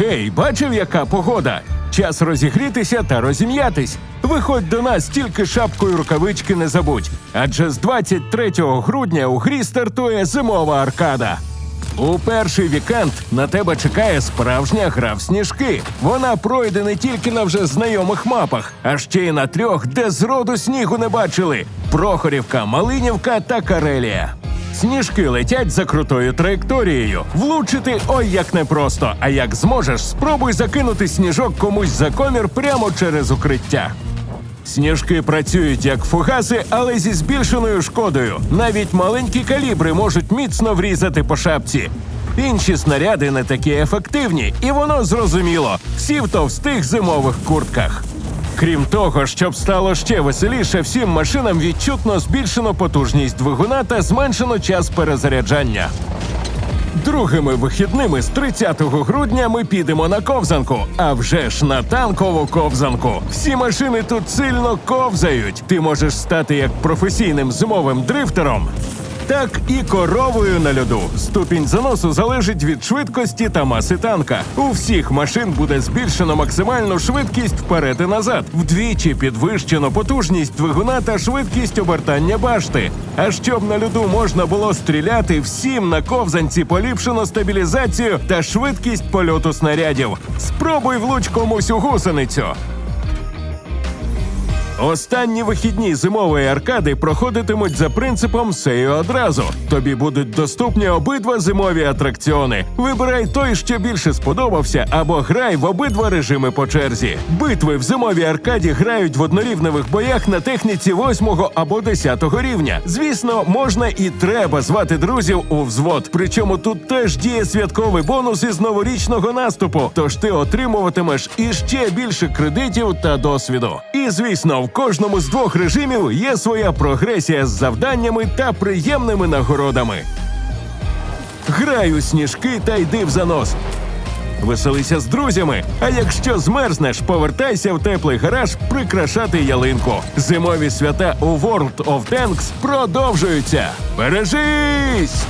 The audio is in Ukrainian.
Гей, бачив, яка погода? Час розігрітися та розім'ятись. Виходь до нас, тільки шапкою рукавички не забудь. Адже з 23 грудня у грі стартує зимова аркада. У перший вікенд на тебе чекає справжня гра в сніжки. Вона пройде не тільки на вже знайомих мапах, а ще й на трьох, де зроду снігу не бачили: Прохорівка, Малинівка та Карелія. Сніжки летять за крутою траєкторією. Влучити ой як непросто. А як зможеш, спробуй закинути сніжок комусь за комір прямо через укриття. Сніжки працюють як фугаси, але зі збільшеною шкодою. Навіть маленькі калібри можуть міцно врізати по шапці. Інші снаряди не такі ефективні, і воно зрозуміло. Всі в товстих зимових куртках. Крім того, щоб стало ще веселіше, всім машинам відчутно збільшено потужність двигуна та зменшено час перезаряджання. Другими вихідними з 30 грудня ми підемо на ковзанку. А вже ж на танкову ковзанку. Всі машини тут сильно ковзають. Ти можеш стати як професійним зимовим дрифтером. Так і коровою на льоду. Ступінь заносу залежить від швидкості та маси танка. У всіх машин буде збільшено максимальну швидкість вперед і назад. Вдвічі підвищено потужність двигуна та швидкість обертання башти. А щоб на льоду можна було стріляти, всім на ковзанці поліпшено стабілізацію та швидкість польоту снарядів. Спробуй влуч комусь у гусеницю. Останні вихідні зимової аркади проходитимуть за принципом «Сею одразу. Тобі будуть доступні обидва зимові атракціони. Вибирай той, що більше сподобався, або грай в обидва режими по черзі. Битви в зимовій аркаді грають в однорівневих боях на техніці 8 або 10 рівня. Звісно, можна і треба звати друзів у взвод. Причому тут теж діє святковий бонус із новорічного наступу. Тож ти отримуватимеш іще більше кредитів та досвіду. І звісно, в кожному з двох режимів є своя прогресія з завданнями та приємними нагородами. Грай у сніжки та йди в занос. Веселися з друзями. А якщо змерзнеш, повертайся в теплий гараж прикрашати ялинку. Зимові свята у World of Tanks продовжуються. Бережись!